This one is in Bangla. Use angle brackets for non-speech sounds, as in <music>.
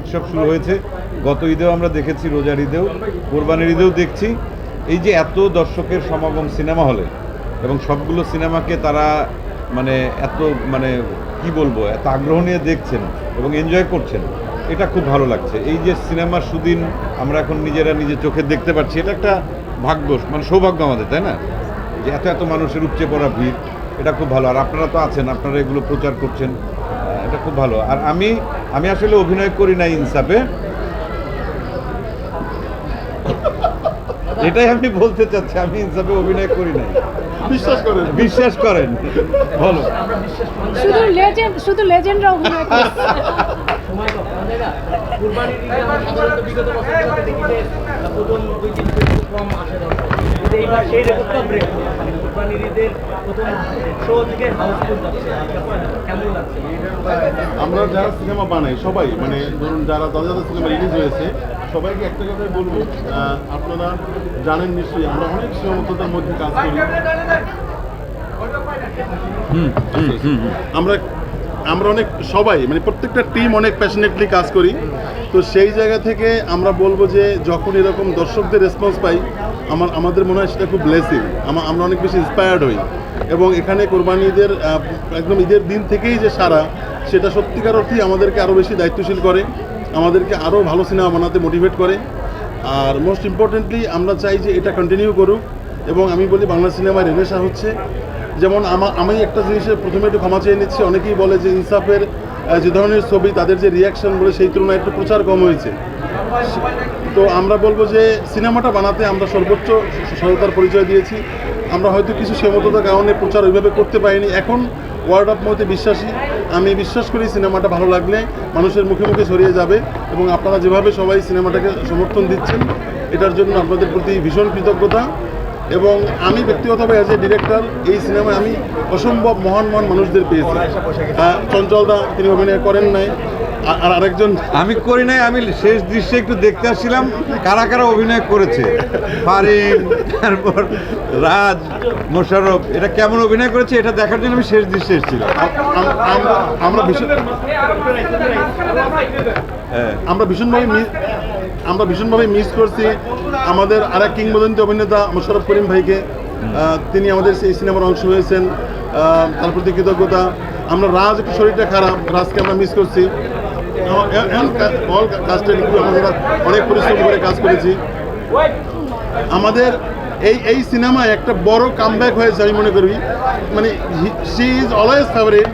উৎসব শুরু হয়েছে। গত ঈদেও আমরা দেখেছি, রোজার ঈদেও, কোরবানির ঈদেও দেখছি। এই যে এত দর্শকের সমাগম সিনেমা হলে এবং সবগুলো সিনেমাকে তারা মানে এত মানে কি বলব, এত আগ্রহ নিয়ে দেখছেন এবং এনজয় করছেন, এটা খুব ভালো লাগছে। এই যে সিনেমার সুদিন আমরা এখন নিজেরা নিজে চোখে দেখতে পাচ্ছি, এটা একটা ভাগ্য মানে সৌভাগ্য আমাদের, তাই না? যে এত এত মানুষের উপচে পড়া ভিড়, এটা খুব ভালো। আর আপনারা তো আছেন, আপনারা এগুলো প্রচার করছেন এটা খুব ভালো। আর আমি আমি আসলে অভিনয় করি না ইনসাফে। এটাই আমি বলতে চাচ্ছি আমি ইনসাফে অভিনয় করি নাই। বিশ্বাস করেন। বিশ্বাস করেন। বলো। শুধু লেজেন্ড শুধু লেজেন্ডরা অভিনয় করছে <laughs> আমরা প্রথম শো থেকে হাউসফুল যাচ্ছে। কেমন লাগছে? যারা সিনেমা বানাই সবাই মানে ধরুন যারা যারা যারা সিনেমা রিলিজ হয়েছে সবাইকে একটা কথাই বলব আপনারা জানেন নিশ্চয়ই আমরা অনেক সীমাবদ্ধতার মধ্যে কাজ করি। হুম হুম হুম হুম। আমরা আমরা অনেক সবাই মানে প্রত্যেকটা টিম অনেক প্যাশনেটলি কাজ করি। তো সেই জায়গা থেকে আমরা বলব যে যখন এরকম দর্শকদের রেসপন্স পাই আমার, আমাদের মনে হয় সেটা খুব ব্লেসিং আমরা অনেক বেশি ইন্সপায়ার্ড হই। এবং এখানে কোরবানি ঈদের একদম ঈদের দিন থেকেই যে সারা, সেটা সত্যিকার অর্থেই আমাদেরকে আরও বেশি দায়িত্বশীল করে, আমাদেরকে আরও ভালো সিনেমা বানাতে মোটিভেট করে। আর মোস্ট ইম্পর্টেন্টলি আমরা চাই যে এটা কন্টিনিউ করুক। এবং আমি বলি, বাংলা সিনেমায় রেনেসা হচ্ছে। যেমন আমা- আমি একটা জিনিসের প্রথমে একটু ক্ষমা চেয়ে নিচ্ছি। অনেকেই বলে যে ইনসাফের যে ধরনের ছবি, তাদের যে রিয়াকশন বলে, সেই তুলনায় একটু প্রচার কম হয়েছে। তো আমরা বলব যে সিনেমাটা বানাতে আমরা সর্বোচ্চ সততার পরিচয় দিয়েছি। আমরা হয়তো কিছু সীমাবদ্ধতার কারণে প্রচার ওইভাবে করতে পারিনি। এখন ওয়ার্ড অফ মতে বিশ্বাসী। আমি বিশ্বাস করি সিনেমাটা ভালো লাগলে মানুষের মুখে মুখে ছড়িয়ে যাবে এবং আপনারা যেভাবে সবাই সিনেমাটাকে সমর্থন দিচ্ছেন, এটার জন্য আপনাদের প্রতি ভীষণ কৃতজ্ঞতা। এবং আমি ব্যক্তিগতভাবে অ্যাজ এ ডিরেক্টর এই সিনেমায় আমি অসম্ভব মহান মহান মানুষদের পেয়েছি। চঞ্চলদা তিনি অভিনয় করেন নাই। আর আর আরেকজন আমি করি নাই আমি শেষ দৃশ্যে একটু দেখতে আসছিলাম কারা কারা অভিনয় করেছে? ফারিন তারপর রাজ মোশারফ এটা কেমন অভিনয় করেছে এটা দেখার জন্য আমি শেষ দৃশ্যে এসেছিলাম। আম- আম- আমরা আমরা ভীষণ হ্যাঁ। আমরা ভীষণভাবে আমরা ভীষণভাবে মিস করছি। আমাদের আর এক কিংবদন্তি অভিনেতা মোশারফ করিম ভাইকে আহ, তিনি আমাদের সেই সিনেমার অংশ হয়েছেন তার প্রতি কৃতজ্ঞতা। আমরা রাজ একটু শরীরটা খারাপ রাজকে আমরা মিস করছি। অল কাজটা আমরা অনেক পরিশ্রম করে কাজ করেছি। আমাদের এই এই সিনেমায় একটা বড় কামব্যাক হয়েছে আমি মনে করি। মানে শি ইজ অলওয়েজ ফেভারিট